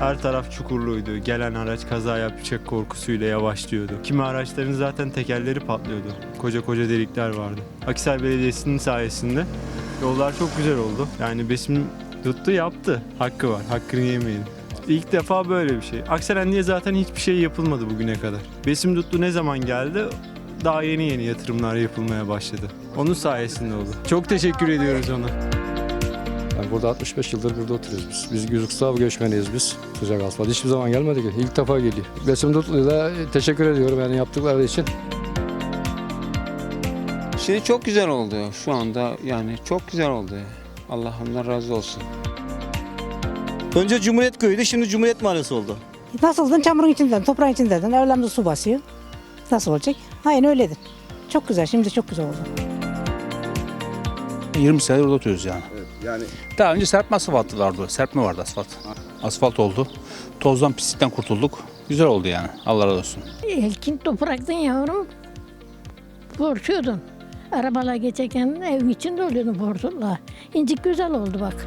Her taraf çukurluydu. Gelen araç kaza yapacak korkusuyla yavaşlıyordu. Kimi araçların zaten tekerleri patlıyordu. Koca koca delikler vardı. Akisar Belediyesi'nin sayesinde yollar çok güzel oldu. Yani Besim tuttu yaptı. Hakkı var. Hakkını yemeyin. İlk defa böyle bir şey. Akselendi'ye zaten hiçbir şey yapılmadı bugüne kadar. Besim Dutlu ne zaman geldi? Daha yeni yeni yatırımlar yapılmaya başladı. Onun sayesinde oldu. Çok teşekkür ediyoruz ona. Yani burada 65 yıldır burada oturuyoruz biz. Biz Gürüksav göçmeniyiz biz. Sıcak asfalt. Hiçbir zaman gelmedi ki. İlk defa geliyor. Besim Dutlu'ya da teşekkür ediyorum yani yaptıkları için. Şimdi çok güzel oldu şu anda yani çok güzel oldu. Allah ondan razı olsun. Önce Cumhuriyet Köyü'ydü, şimdi Cumhuriyet Mahallesi oldu. Nasıldın çamurun içinden, toprağın içinden. Evlerinde su basıyor. Nasıl olacak? Aynen öyledir. Çok güzel, şimdi çok güzel oldu. 20 senedir orada oturuyoruz yani. Yani Daha önce serpme asfaltı vardı. Serpme vardı asfalt. Asfalt oldu. Tozdan pislikten kurtulduk. Güzel oldu yani. Allah razı olsun. Elkin topraktan yavrum borçluyordun. Arabalar geçerken evin içinde oluyordun borçlular. İncik güzel oldu bak.